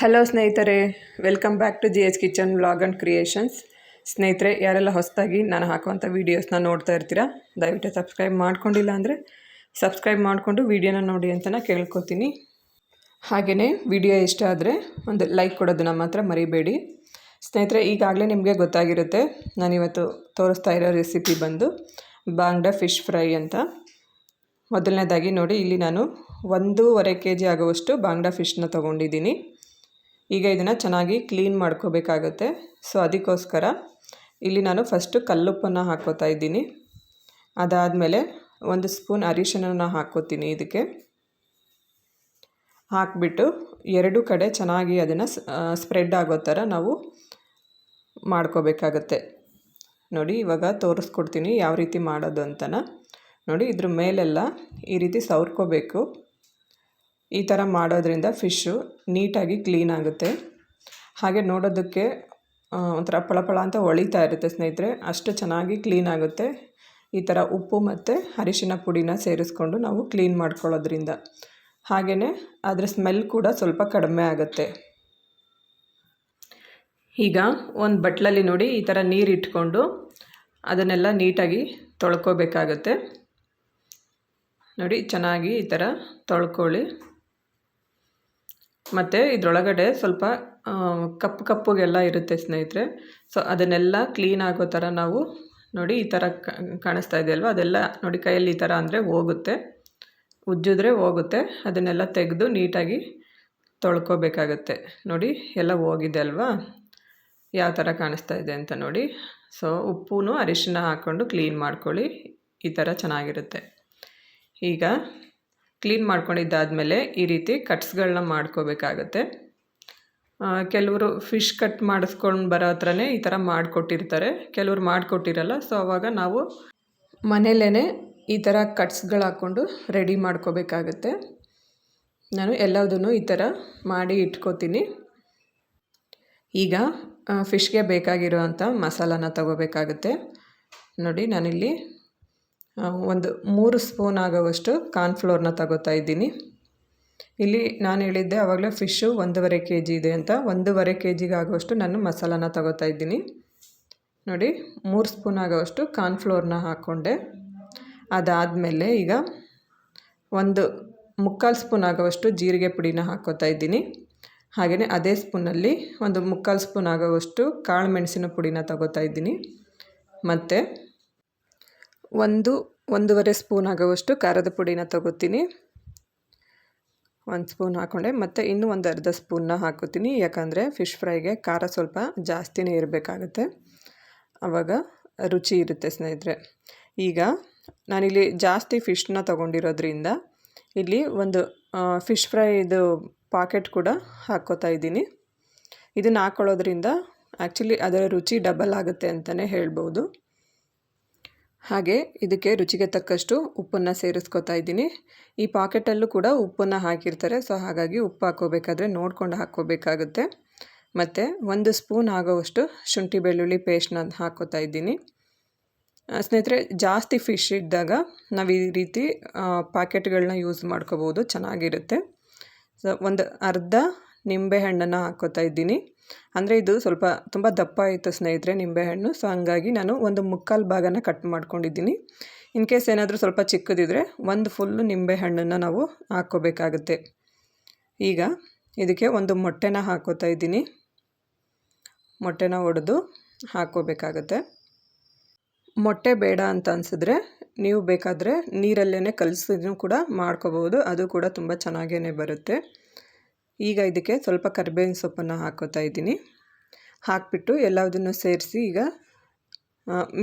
Hello ಸ್ನೇಹಿತರೆ. Welcome back to G H kitchen vlog and creations ಸ್ನೇಹಿತರೆ, ಯಾರೆಲ್ಲ ಹೊಸದಾಗಿ ನಾನು ಹಾಕುವಂಥ ವೀಡಿಯೋಸ್ನ ನೋಡ್ತಾ ಇರ್ತೀರಾ, ದಯವಿಟ್ಟು ಸಬ್ಸ್ಕ್ರೈಬ್ ಮಾಡ್ಕೊಂಡಿಲ್ಲ ಅಂದರೆ ಸಬ್ಸ್ಕ್ರೈಬ್ ಮಾಡಿಕೊಂಡು ವೀಡಿಯೋನ ನೋಡಿ ಅಂತ ಕೇಳ್ಕೊತೀನಿ. ಹಾಗೆಯೇ ವಿಡಿಯೋ ಇಷ್ಟ ಆದರೆ ಒಂದು ಲೈಕ್ ಕೊಡೋದನ್ನ ಮಾತ್ರ ಮರಿಬೇಡಿ. ಸ್ನೇಹಿತರೆ, ಈಗಾಗಲೇ ನಿಮಗೆ ಗೊತ್ತಾಗಿರುತ್ತೆ, ನಾನಿವತ್ತು ತೋರಿಸ್ತಾ ಇರೋ ರೆಸಿಪಿ ಬಂದು ಬಾಂಗ್ಡ ಫಿಶ್ ಫ್ರೈ ಅಂತ. ಮೊದಲನೇದಾಗಿ ನೋಡಿ, ಇಲ್ಲಿ ನಾನು ಒಂದೂವರೆ ಕೆ ಜಿ ಆಗುವಷ್ಟು ಬಾಂಗ್ಡಾ ಫಿಶ್ನ ತೊಗೊಂಡಿದ್ದೀನಿ. ಈಗ ಇದನ್ನು ಚೆನ್ನಾಗಿ ಕ್ಲೀನ್ ಮಾಡ್ಕೋಬೇಕಾಗತ್ತೆ. ಸೊ ಅದಕ್ಕೋಸ್ಕರ ಇಲ್ಲಿ ನಾನು ಫಸ್ಟು ಕಲ್ಲುಪ್ಪನ್ನು ಹಾಕೋತಾ ಇದ್ದೀನಿ. ಅದಾದಮೇಲೆ ಒಂದು ಸ್ಪೂನ್ ಅರಿಶಿನ ಹಾಕೋತೀನಿ ಇದಕ್ಕೆ. ಹಾಕಿಬಿಟ್ಟು ಎರಡು ಕಡೆ ಚೆನ್ನಾಗಿ ಅದನ್ನು ಸ್ಪ್ರೆಡ್ ಆಗೋ ಥರ ನಾವು ಮಾಡ್ಕೋಬೇಕಾಗತ್ತೆ. ನೋಡಿ, ಇವಾಗ ತೋರಿಸ್ಕೊಡ್ತೀನಿ ಯಾವ ರೀತಿ ಮಾಡೋದು ಅಂತನ. ನೋಡಿ, ಇದ್ರ ಮೇಲೆಲ್ಲ ಈ ರೀತಿ ಸವರ್ಕೋಬೇಕು. ಈ ಥರ ಮಾಡೋದ್ರಿಂದ ಫಿಶ್ಶು ನೀಟಾಗಿ ಕ್ಲೀನ್ ಆಗುತ್ತೆ. ಹಾಗೆ ನೋಡೋದಕ್ಕೆ ಒಂಥರ ಪಳಪಳ ಅಂತ ಹೊಳಿತಾ ಇರುತ್ತೆ ಸ್ನೇಹಿತರೆ. ಅಷ್ಟು ಚೆನ್ನಾಗಿ ಕ್ಲೀನ್ ಆಗುತ್ತೆ. ಈ ಥರ ಉಪ್ಪು ಮತ್ತು ಅರಿಶಿನ ಪುಡಿನ ಸೇರಿಸ್ಕೊಂಡು ನಾವು ಕ್ಲೀನ್ ಮಾಡ್ಕೊಳ್ಳೋದ್ರಿಂದ. ಹಾಗೆಯೇ ಅದರ ಸ್ಮೆಲ್ ಕೂಡ ಸ್ವಲ್ಪ ಕಡಿಮೆ ಆಗುತ್ತೆ. ಈಗ ಒಂದು ಬಟ್ಲಲ್ಲಿ ನೋಡಿ ಈ ಥರ ನೀರು ಇಟ್ಕೊಂಡು ಅದನ್ನೆಲ್ಲ ನೀಟಾಗಿ ತೊಳ್ಕೊಬೇಕಾಗತ್ತೆ. ನೋಡಿ, ಚೆನ್ನಾಗಿ ಈ ಥರ ತೊಳ್ಕೊಳ್ಳಿ. ಮತ್ತು ಇದರೊಳಗಡೆ ಸ್ವಲ್ಪ ಕಪ್ಪು ಕಪ್ಪುಗೆಲ್ಲ ಇರುತ್ತೆ ಸ್ನೇಹಿತರೆ. ಸೊ ಅದನ್ನೆಲ್ಲ ಕ್ಲೀನ್ ಆಗೋ ಥರ ನಾವು ನೋಡಿ ಈ ಥರ ಕಾಣಿಸ್ತಾ ಇದೆ ಅಲ್ವಾ? ಅದೆಲ್ಲ ನೋಡಿ ಕೈಯಲ್ಲಿ ಈ ಥರ ಅಂದರೆ ಹೋಗುತ್ತೆ. ಉಜ್ಜಿದ್ರೆ ಹೋಗುತ್ತೆ. ಅದನ್ನೆಲ್ಲ ತೆಗೆದು ನೀಟಾಗಿ ತೊಳ್ಕೊಬೇಕಾಗತ್ತೆ. ನೋಡಿ, ಎಲ್ಲ ಹೋಗಿದೆ ಅಲ್ವಾ? ಯಾವ ಥರ ಕಾಣಿಸ್ತಾ ಇದೆ ಅಂತ ನೋಡಿ. ಸೊ ಉಪ್ಪು ಅರಿಶಿನ ಹಾಕ್ಕೊಂಡು ಕ್ಲೀನ್ ಮಾಡ್ಕೊಳ್ಳಿ. ಈ ಥರ ಚೆನ್ನಾಗಿರುತ್ತೆ. ಈಗ ಕ್ಲೀನ್ ಮಾಡ್ಕೊಂಡಿದ್ದಾದಮೇಲೆ ಈ ರೀತಿ ಕಟ್ಸ್ಗಳನ್ನ ಮಾಡ್ಕೋಬೇಕಾಗತ್ತೆ. ಕೆಲವರು ಫಿಶ್ ಕಟ್ ಮಾಡಿಸ್ಕೊಂಡು ಬರೋ ಹತ್ರನೇ ಈ ಥರ ಮಾಡಿಕೊಟ್ಟಿರ್ತಾರೆ. ಕೆಲವರು ಮಾಡಿಕೊಟ್ಟಿರಲ್ಲ, ಸೊ ಅವಾಗ ನಾವು ಮನೇಲೇ ಈ ಥರ ಕಟ್ಸ್ಗಳು ಹಾಕ್ಕೊಂಡು ರೆಡಿ ಮಾಡ್ಕೋಬೇಕಾಗತ್ತೆ. ನಾನು ಎಲ್ಲದನ್ನು ಈ ಥರ ಮಾಡಿ ಇಟ್ಕೋತೀನಿ. ಈಗ ಫಿಶ್ಗೆ ಬೇಕಾಗಿರೋ ಅಂಥ ಮಸಾಲಾನ ತಗೋಬೇಕಾಗುತ್ತೆ. ನೋಡಿ, ನಾನಿಲ್ಲಿ ಒಂದು ಮೂರು ಸ್ಪೂನ್ ಆಗೋವಷ್ಟು ಕಾರ್ನ್ಫ್ಲೋರ್ನ ತಗೋತಾ ಇದ್ದೀನಿ. ಇಲ್ಲಿ ನಾನು ಹೇಳಿದ್ದೆ ಆವಾಗಲೇ ಫಿಶ್ಶು ಒಂದೂವರೆ ಕೆ ಜಿ ಇದೆ ಅಂತ. ಒಂದೂವರೆ ಕೆ ಜಿಗೆ ಆಗುವಷ್ಟು ನಾನು ಮಸಾಲಾನ ತಗೋತಾ ಇದ್ದೀನಿ. ನೋಡಿ, ಮೂರು ಸ್ಪೂನ್ ಆಗೋವಷ್ಟು ಕಾರ್ನ್ಫ್ಲೋರ್ನ ಹಾಕ್ಕೊಂಡೆ. ಅದಾದಮೇಲೆ ಈಗ ಒಂದು ಮುಕ್ಕಾಲು ಸ್ಪೂನ್ ಆಗೋವಷ್ಟು ಜೀರಿಗೆ ಪುಡಿನ ಹಾಕ್ಕೋತಾ ಇದ್ದೀನಿ. ಹಾಗೆಯೇ ಅದೇ ಸ್ಪೂನಲ್ಲಿ ಒಂದು ಮುಕ್ಕಾಲು ಸ್ಪೂನ್ ಆಗೋವಷ್ಟು ಕಾಳು ಮೆಣಸಿನ ಪುಡಿನ ತಗೋತಾ ಇದ್ದೀನಿ. ಮತ್ತು ಒಂದು, ಒಂದೂವರೆ ಸ್ಪೂನ್ ಆಗೋವಷ್ಟು ಖಾರದ ಪುಡಿನ ತಗೋತೀನಿ. ಒಂದು ಸ್ಪೂನ್ ಹಾಕ್ಕೊಂಡೆ ಮತ್ತು ಇನ್ನೂ ಒಂದು ಅರ್ಧ ಸ್ಪೂನ್ನ ಹಾಕೋತೀನಿ. ಯಾಕಂದರೆ ಫಿಶ್ ಫ್ರೈಗೆ ಖಾರ ಸ್ವಲ್ಪ ಜಾಸ್ತಿನೇ ಇರಬೇಕಾಗುತ್ತೆ. ಆವಾಗ ರುಚಿ ಇರುತ್ತೆ ಸ್ನೇಹಿತರೆ. ಈಗ ನಾನಿಲ್ಲಿ ಜಾಸ್ತಿ ಫಿಶ್ನ ತೊಗೊಂಡಿರೋದ್ರಿಂದ ಇಲ್ಲಿ ಒಂದು ಫಿಶ್ ಫ್ರೈದು ಪಾಕೆಟ್ ಕೂಡ ಹಾಕ್ಕೋತಾ ಇದ್ದೀನಿ. ಇದನ್ನು ಹಾಕ್ಕೊಳ್ಳೋದ್ರಿಂದ ಆ್ಯಕ್ಚುಲಿ ಅದರ ರುಚಿ ಡಬಲ್ ಆಗುತ್ತೆ ಅಂತಲೇ ಹೇಳ್ಬೋದು. ಹಾಗೆ ಇದಕ್ಕೆ ರುಚಿಗೆ ತಕ್ಕಷ್ಟು ಉಪ್ಪನ್ನು ಸೇರಿಸ್ಕೊತಾ ಇದ್ದೀನಿ. ಈ ಪಾಕೆಟಲ್ಲೂ ಕೂಡ ಉಪ್ಪನ್ನು ಹಾಕಿರ್ತಾರೆ. ಸೊ, ಹಾಗಾಗಿ ಉಪ್ಪು ಹಾಕ್ಕೋಬೇಕಾದ್ರೆ ನೋಡ್ಕೊಂಡು ಹಾಕ್ಕೋಬೇಕಾಗುತ್ತೆ. ಮತ್ತು ಒಂದು ಸ್ಪೂನ್ ಆಗೋವಷ್ಟು ಶುಂಠಿ ಬೆಳ್ಳುಳ್ಳಿ ಪೇಸ್ಟ್ನ ಹಾಕ್ಕೋತಾ ಇದ್ದೀನಿ. ಸ್ನೇಹಿತರೆ, ಜಾಸ್ತಿ ಫಿಶ್ ಇದ್ದಾಗ ನಾವು ಈ ರೀತಿ ಪಾಕೆಟ್ಗಳನ್ನ ಯೂಸ್ ಮಾಡ್ಕೋಬೋದು. ಚೆನ್ನಾಗಿರುತ್ತೆ. ಸೊ, ಒಂದು ಅರ್ಧ ನಿಂಬೆಹಣ್ಣನ್ನು ಹಾಕ್ಕೋತಾ ಇದ್ದೀನಿ. ಅಂದರೆ ಇದು ಸ್ವಲ್ಪ ತುಂಬ ದಪ್ಪ ಇತ್ತು ಸ್ನೇಹಿತರೆ ನಿಂಬೆಹಣ್ಣು ಸೊ ಹಂಗಾಗಿ ನಾನು ಒಂದು ಮುಕ್ಕಾಲು ಭಾಗನ ಕಟ್ ಮಾಡ್ಕೊಂಡಿದ್ದೀನಿ. ಇನ್ ಕೇಸ್ ಏನಾದರೂ ಸ್ವಲ್ಪ ಚಿಕ್ಕದಿದ್ರೆ ಒಂದು ಫುಲ್ಲು ನಿಂಬೆಹಣ್ಣನ್ನು ನಾವು ಹಾಕ್ಕೋಬೇಕಾಗುತ್ತೆ ಈಗ ಇದಕ್ಕೆ ಒಂದು ಮೊಟ್ಟೆನ ಹಾಕೋತಾ ಇದ್ದೀನಿ. ಮೊಟ್ಟೆನ ಒಡೆದು ಹಾಕ್ಕೋಬೇಕಾಗತ್ತೆ ಮೊಟ್ಟೆ ಬೇಡ ಅಂತ ಅನಿಸಿದ್ರೆ ನೀವು ಬೇಕಾದರೆ ನೀರಲ್ಲೇ ಕಲಸಿದ್ರು ಕೂಡ ಮಾಡ್ಕೋಬೋದು ಅದು ಕೂಡ ತುಂಬ ಚೆನ್ನಾಗೇ ಬರುತ್ತೆ. ಈಗ ಇದಕ್ಕೆ ಸ್ವಲ್ಪ ಕರಿಬೇವಿನ ಸೊಪ್ಪನ್ನು ಹಾಕೋತಾ ಇದ್ದೀನಿ. ಹಾಕಿಬಿಟ್ಟು ಎಲ್ಲದನ್ನು ಸೇರಿಸಿ ಈಗ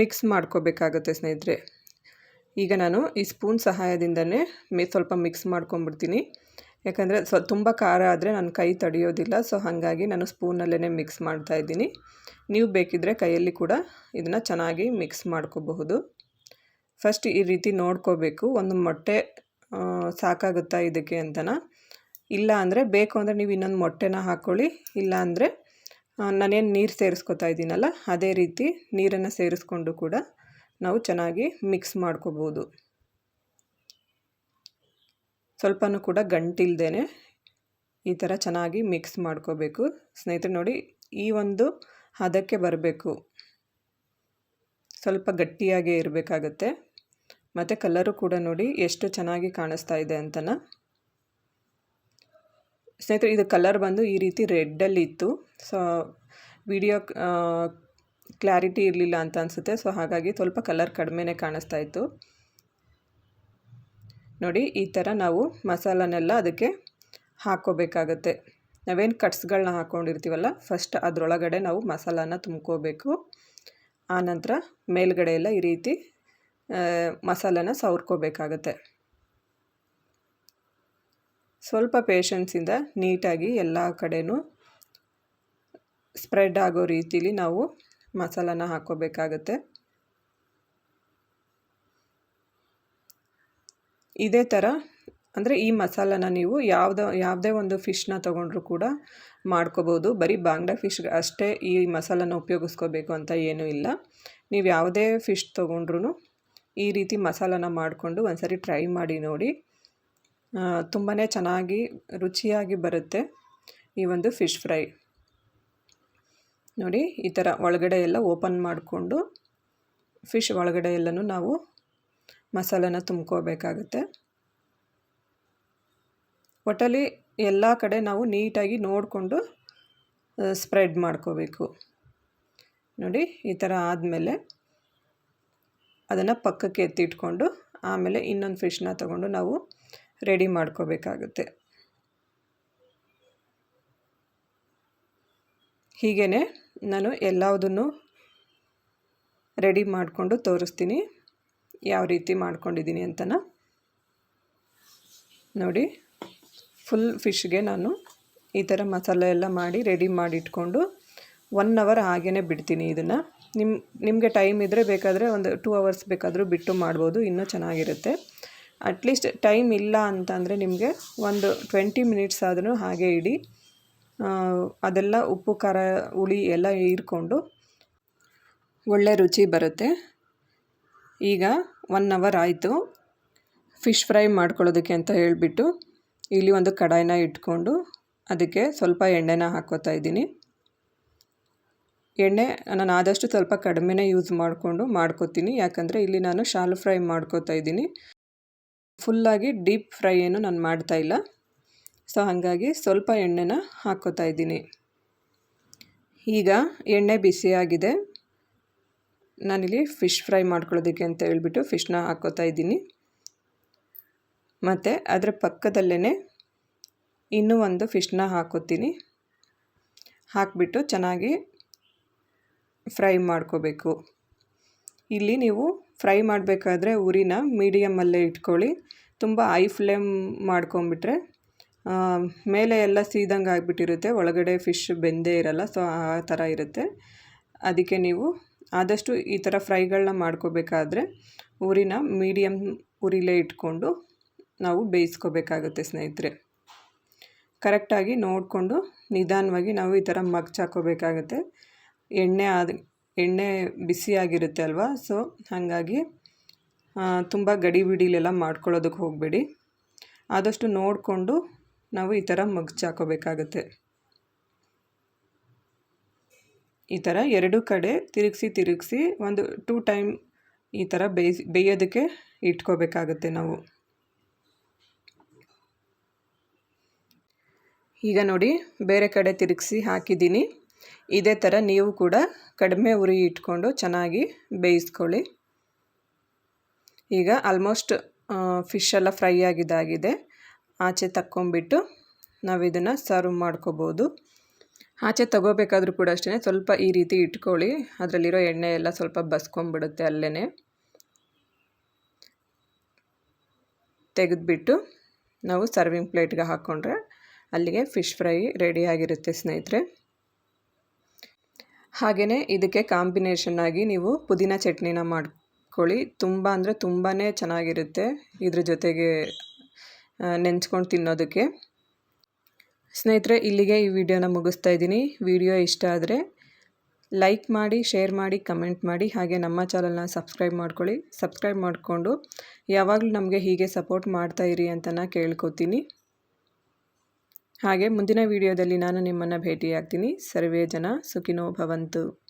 ಮಿಕ್ಸ್ ಮಾಡ್ಕೋಬೇಕಾಗುತ್ತೆ ಸ್ನೇಹಿತರೆ. ಈಗ ನಾನು ಈ ಸ್ಪೂನ್ ಸಹಾಯದಿಂದನೇ ಮಿ, ಸ್ವಲ್ಪ ಮಿಕ್ಸ್ ಮಾಡ್ಕೊಂಬಿಡ್ತೀನಿ ಯಾಕಂದರೆ ಸ್ವ ತುಂಬ ಖಾರ ಆದರೆ ನನ್ನ ಕೈ ತಡೆಯೋದಿಲ್ಲ ಸೊ ಹಾಗಾಗಿ ನಾನು ಸ್ಪೂನಲ್ಲೇ ಮಿಕ್ಸ್ ಮಾಡ್ತಾ ಇದ್ದೀನಿ. ನೀವು ಬೇಕಿದ್ದರೆ ಕೈಯಲ್ಲಿ ಕೂಡ ಇದನ್ನು ಚೆನ್ನಾಗಿ ಮಿಕ್ಸ್ ಮಾಡ್ಕೋಬಹುದು. ಫಸ್ಟ್ ಈ ರೀತಿ ನೋಡ್ಕೋಬೇಕು, ಒಂದು ಮೊಟ್ಟೆ ಸಾಕಾಗುತ್ತಾ ಇದಕ್ಕೆ ಅಂತನ? ಇಲ್ಲ ಅಂದರೆ ಬೇಕು ಅಂದರೆ ನೀವು ಇನ್ನೊಂದು ಮೊಟ್ಟೆನ ಹಾಕ್ಕೊಳ್ಳಿ ಇಲ್ಲ ಅಂದರೆ ನಾನೇನು ನೀರು ಸೇರಿಸ್ಕೊತಾ ಇದ್ದೀನಲ್ಲ, ಅದೇ ರೀತಿ ನೀರನ್ನು ಸೇರಿಸ್ಕೊಂಡು ಕೂಡ ನಾವು ಚೆನ್ನಾಗಿ ಮಿಕ್ಸ್ ಮಾಡ್ಕೋಬೋದು. ಸ್ವಲ್ಪನೂ ಕೂಡ ಗಂಟಿಲ್ದೇ ಈ ಥರ ಚೆನ್ನಾಗಿ ಮಿಕ್ಸ್ ಮಾಡ್ಕೋಬೇಕು. ಸ್ನೇಹಿತರೆ ನೋಡಿ, ಈ ಒಂದು ಹದಕ್ಕೆ ಬರಬೇಕು. ಸ್ವಲ್ಪ ಗಟ್ಟಿಯಾಗೇ ಇರಬೇಕಾಗತ್ತೆ. ಮತ್ತು ಕಲರು ಕೂಡ ನೋಡಿ ಎಷ್ಟು ಚೆನ್ನಾಗಿ ಕಾಣಿಸ್ತಾ ಇದೆ ಅಂತನ. ಸ್ನೇಹಿತರೆ, ಇದು ಕಲರ್ ಬಂದು ಈ ರೀತಿ ರೆಡ್ಡಲ್ಲಿ ಇತ್ತು. ಸೊ ವಿಡಿಯೋ ಕ್ಲಾರಿಟಿ ಇರಲಿಲ್ಲ ಅಂತ ಅನಿಸುತ್ತೆ. ಸೊ ಹಾಗಾಗಿ ಸ್ವಲ್ಪ ಕಲರ್ ಕಡಿಮೆನೇ ಕಾಣಿಸ್ತಾ ಇತ್ತು. ನೋಡಿ, ಈ ಥರ ನಾವು ಮಸಾಲನೆಲ್ಲ ಅದಕ್ಕೆ ಹಾಕ್ಕೋಬೇಕಾಗತ್ತೆ. ನಾವೇನು ಕಟ್ಸ್ಗಳನ್ನ ಹಾಕ್ಕೊಂಡಿರ್ತೀವಲ್ಲ ಫಸ್ಟ್ ಅದರೊಳಗಡೆ ನಾವು ಮಸಾಲಾನ ತುಂಬ್ಕೋಬೇಕು. ಆನಂತರ ಮೇಲ್ಗಡೆ ಎಲ್ಲ ಈ ರೀತಿ ಮಸಾಲನ ಸವರ್ಕೋಬೇಕಾಗತ್ತೆ. ಸ್ವಲ್ಪ ಪೇಷನ್ಸಿಂದ ನೀಟಾಗಿ ಎಲ್ಲ ಕಡೆನೂ ಸ್ಪ್ರೆಡ್ ಆಗೋ ರೀತಿಲಿ ನಾವು ಮಸಾಲಾನ ಹಾಕೋಬೇಕಾಗತ್ತೆ ಇದೇ ಥರ ಅಂದರೆ ಈ ಮಸಾಲಾನ ನೀವು ಯಾವುದೋ, ಯಾವುದೇ ಒಂದು ಫಿಶ್ನ ತೊಗೊಂಡ್ರೂ ಕೂಡ ಮಾಡ್ಕೋಬೋದು. ಬರೀ ಬಾಂಗ್ಡಾ ಫಿಶ್ಗೆ ಅಷ್ಟೇ ಈ ಮಸಾಲಾನ ಉಪಯೋಗಿಸ್ಕೋಬೇಕು ಅಂತ ಏನೂ ಇಲ್ಲ. ನೀವು ಯಾವುದೇ ಫಿಶ್ ತೊಗೊಂಡ್ರೂ ಈ ರೀತಿ ಮಸಾಲಾನ ಮಾಡಿಕೊಂಡು ಒಂದ್ಸರಿ ಟ್ರೈ ಮಾಡಿ ನೋಡಿ. ತುಂಬಾ ಚೆನ್ನಾಗಿ ರುಚಿಯಾಗಿ ಬರುತ್ತೆ ಈ ಒಂದು ಫಿಶ್ ಫ್ರೈ. ನೋಡಿ, ಈ ಥರ ಒಳಗಡೆ ಎಲ್ಲ ಓಪನ್ ಮಾಡಿಕೊಂಡು ಫಿಶ್ ಒಳಗಡೆ ಎಲ್ಲನೂ ನಾವು ಮಸಾಲೆನ ತುಂಬ್ಕೋಬೇಕಾಗುತ್ತೆ. ಒಟ್ಟಲ್ಲಿ ಎಲ್ಲ ಕಡೆ ನಾವು ನೀಟಾಗಿ ನೋಡಿಕೊಂಡು ಸ್ಪ್ರೆಡ್ ಮಾಡ್ಕೋಬೇಕು. ನೋಡಿ, ಈ ಥರ ಆದಮೇಲೆ ಅದನ್ನು ಪಕ್ಕಕ್ಕೆ ಎತ್ತಿಟ್ಕೊಂಡು, ಆಮೇಲೆ ಇನ್ನೊಂದು ಫಿಶ್ನ ತಗೊಂಡು ನಾವು ರೆಡಿ ಮಾಡ್ಕೋಬೇಕಾಗುತ್ತೆ. ಹೀಗೇ ನಾನು ಎಲ್ಲದನ್ನು ರೆಡಿ ಮಾಡಿಕೊಂಡು ತೋರಿಸ್ತೀನಿ. ಯಾವ ರೀತಿ ಮಾಡ್ಕೊಂಡಿದ್ದೀನಿ ಅಂತನ. ನೋಡಿ, ಫುಲ್ ಫಿಶ್ಗೆ ನಾನು ಈ ಥರ ಮಸಾಲೆ ಎಲ್ಲ ಮಾಡಿ ರೆಡಿ ಮಾಡಿ ಇಟ್ಕೊಂಡು ಒನ್ ಅವರ್ ಹಾಗೇ ಬಿಡ್ತೀನಿ ಇದನ್ನು. ನಿಮ್ಮ ನಿಮಗೆ ಟೈಮ್ ಇದ್ದರೆ ಬೇಕಾದರೆ ಒಂದು ಟೂ ಅವರ್ಸ್ ಬೇಕಾದರೂ ಬಿಟ್ಟು ಮಾಡ್ಬೋದು, ಇನ್ನೂ ಚೆನ್ನಾಗಿರುತ್ತೆ. ಅಟ್ಲೀಸ್ಟ್ ಟೈಮ್ ಇಲ್ಲ ಅಂತಂದರೆ ನಿಮಗೆ ಒಂದು ಟ್ವೆಂಟಿ ಮಿನಿಟ್ಸ್ ಆದರೂ ಹಾಗೆ ಇಡಿ. ಅದೆಲ್ಲ ಉಪ್ಪು, ಖಾರ, ಹುಳಿ ಎಲ್ಲ ಹೀರ್ಕೊಂಡು ಒಳ್ಳೆ ರುಚಿ ಬರುತ್ತೆ. ಈಗ ಒನ್ ಅವರ್ ಆಯಿತು. ಫಿಶ್ ಫ್ರೈ ಮಾಡ್ಕೊಳ್ಳೋದಕ್ಕೆ ಅಂತ ಹೇಳಿಬಿಟ್ಟು ಇಲ್ಲಿ ಒಂದು ಕಡಾಯಿನ ಇಟ್ಕೊಂಡು ಅದಕ್ಕೆ ಸ್ವಲ್ಪ ಎಣ್ಣೆನ ಹಾಕೋತಾ ಇದ್ದೀನಿ. ಎಣ್ಣೆ ನಾನು ಆದಷ್ಟು ಸ್ವಲ್ಪ ಕಡಿಮೆನೇ ಯೂಸ್ ಮಾಡಿಕೊಂಡು ಮಾಡ್ಕೋತೀನಿ. ಯಾಕಂದರೆ ಇಲ್ಲಿ ನಾನು ಶಾಲು ಫ್ರೈ ಮಾಡ್ಕೋತಾ ಇದ್ದೀನಿ. ಫುಲ್ಲಾಗಿ ಡೀಪ್ ಫ್ರೈ ಏನು ನಾನು ಮಾಡ್ತಾ ಇಲ್ಲ. ಸೊ, ಹಾಗಾಗಿ ಸ್ವಲ್ಪ ಎಣ್ಣೆನ ಹಾಕ್ಕೋತಾ ಇದ್ದೀನಿ. ಈಗ ಎಣ್ಣೆ ಬಿಸಿಯಾಗಿದೆ ನಾನಿಲ್ಲಿ ಫಿಶ್ ಫ್ರೈ ಮಾಡ್ಕೊಳ್ಳೋದಕ್ಕೆ ಅಂತ ಹೇಳ್ಬಿಟ್ಟು ಫಿಶ್ನ ಹಾಕೋತಾ ಇದ್ದೀನಿ. ಮತ್ತು ಅದರ ಪಕ್ಕದಲ್ಲೇ ಇನ್ನೂ ಒಂದು ಫಿಶ್ನ ಹಾಕೋತೀನಿ. ಹಾಕಿಬಿಟ್ಟು ಚೆನ್ನಾಗಿ ಫ್ರೈ ಮಾಡ್ಕೋಬೇಕು. ಇಲ್ಲಿ ನೀವು ಫ್ರೈ ಮಾಡಬೇಕಾದ್ರೆ ಉರಿನ ಮೀಡಿಯಮಲ್ಲೇ ಇಟ್ಕೊಳ್ಳಿ. ತುಂಬ ಐ ಫ್ಲೇಮ್ ಮಾಡ್ಕೊಂಬಿಟ್ರೆ ಮೇಲೆ ಎಲ್ಲ ಸೀದಂಗೆ ಆಗಿಬಿಟ್ಟಿರುತ್ತೆ. ಒಳಗಡೆ ಫಿಶ್ ಬೆಂದೇ ಇರಲ್ಲ, ಸೊ ಆ ಥರ ಇರುತ್ತೆ. ಅದಕ್ಕೆ ನೀವು ಆದಷ್ಟು ಈ ಥರ ಫ್ರೈಗಳನ್ನ ಮಾಡ್ಕೋಬೇಕಾದ್ರೆ ಊರಿನ ಮೀಡಿಯಮ್ ಉರಿಲೇ ಇಟ್ಕೊಂಡು ನಾವು ಬೇಯಿಸ್ಕೋಬೇಕಾಗುತ್ತೆ ಸ್ನೇಹಿತರೆ. ಕರೆಕ್ಟಾಗಿ ನೋಡಿಕೊಂಡು ನಿಧಾನವಾಗಿ ನಾವು ಈ ಥರ ಮಗ್ಚಾಕೋಬೇಕಾಗುತ್ತೆ ಎಣ್ಣೆ ಆದ ಎಣ್ಣೆ ಬಿಸಿಯಾಗಿರುತ್ತೆ ಅಲ್ವಾ? ಸೊ ಹಾಗಾಗಿ ತುಂಬ ಗಡಿ ಬಿಡಿಲೆಲ್ಲ ಮಾಡ್ಕೊಳ್ಳೋದಕ್ಕೆ ಹೋಗಬೇಡಿ. ಆದಷ್ಟು ನೋಡಿಕೊಂಡು ನಾವು ಈ ಥರ ಮಗ್ಚಾಕೋಬೇಕಾಗತ್ತೆ ಈ ಥರ ಎರಡು ಕಡೆ ತಿರುಗಿಸಿ ತಿರುಗಿಸಿ ಒಂದು ಟೂ ಟೈಮ್ ಈ ಥರ ಬೇಯಿಸಿ ಬೇಯೋದಕ್ಕೆ ಇಟ್ಕೋಬೇಕಾಗುತ್ತೆ ನಾವು. ಈಗ ನೋಡಿ, ಬೇರೆ ಕಡೆ ತಿರುಗಿಸಿ ಹಾಕಿದ್ದೀನಿ. ಇದೇ ಥರ ನೀವು ಕೂಡ ಕಡಿಮೆ ಉರಿ ಇಟ್ಕೊಂಡು ಚೆನ್ನಾಗಿ ಬೇಯಿಸ್ಕೊಳ್ಳಿ. ಈಗ ಆಲ್ಮೋಸ್ಟ್ ಫಿಶ್ ಎಲ್ಲ ಫ್ರೈ ಆಗಿದ್ದಾಗಿದೆ. ಆಚೆ ತಕ್ಕೊಂಬಿಟ್ಟು ನಾವು ಇದನ್ನು ಸರ್ವ್ ಮಾಡ್ಕೋಬೋದು. ಆಚೆ ತಗೋಬೇಕಾದ್ರೂ ಕೂಡ ಅಷ್ಟೇ ಸ್ವಲ್ಪ ಈ ರೀತಿ ಇಟ್ಕೊಳ್ಳಿ. ಅದರಲ್ಲಿರೋ ಎಣ್ಣೆ ಎಲ್ಲ ಸ್ವಲ್ಪ ಬಸ್ಕೊಂಬಿಡುತ್ತೆ ಅಲ್ಲೇ ತೆಗೆದುಬಿಟ್ಟು ನಾವು ಸರ್ವಿಂಗ್ ಪ್ಲೇಟ್ಗೆ ಹಾಕ್ಕೊಂಡ್ರೆ ಅಲ್ಲಿಗೆ ಫಿಶ್ ಫ್ರೈ ರೆಡಿಯಾಗಿರುತ್ತೆ ಸ್ನೇಹಿತರೆ. ಹಾಗೆಯೇ ಇದಕ್ಕೆ ಕಾಂಬಿನೇಷನ್ ಆಗಿ ನೀವು ಪುದೀನ ಚಟ್ನಿನ ಮಾಡ್ಕೊಳ್ಳಿ. ತುಂಬ ಅಂದರೆ ತುಂಬಾ ಚೆನ್ನಾಗಿರುತ್ತೆ ಇದ್ರ ಜೊತೆಗೆ ನೆಂಚ್ಕೊಂಡು ತಿನ್ನೋದಕ್ಕೆ. ಸ್ನೇಹಿತರೆ, ಇಲ್ಲಿಗೆ ಈ ವಿಡಿಯೋನ ಮುಗಿಸ್ತಾ ಇದ್ದೀನಿ. ವಿಡಿಯೋ ಇಷ್ಟ ಆದರೆ ಲೈಕ್ ಮಾಡಿ, ಶೇರ್ ಮಾಡಿ, ಕಮೆಂಟ್ ಮಾಡಿ. ಹಾಗೆ ನಮ್ಮ ಚಾನಲ್ನ ಸಬ್ಸ್ಕ್ರೈಬ್ ಮಾಡ್ಕೊಳ್ಳಿ. ಸಬ್ಸ್ಕ್ರೈಬ್ ಮಾಡಿಕೊಂಡು ಯಾವಾಗಲೂ ನಮಗೆ ಹೀಗೆ ಸಪೋರ್ಟ್ ಮಾಡ್ತಾಯಿರಿ ಅಂತ ಕೇಳ್ಕೊತೀನಿ. ಹಾಗೆ ಮುಂದಿನ ವಿಡಿಯೋದಲ್ಲಿ ನಾನು ನಿಮ್ಮನ್ನು ಭೇಟಿಯಾಗ್ತೀನಿ. ಸರ್ವೇ ಜನ ಸುಖಿನೋ ಭವಂತು.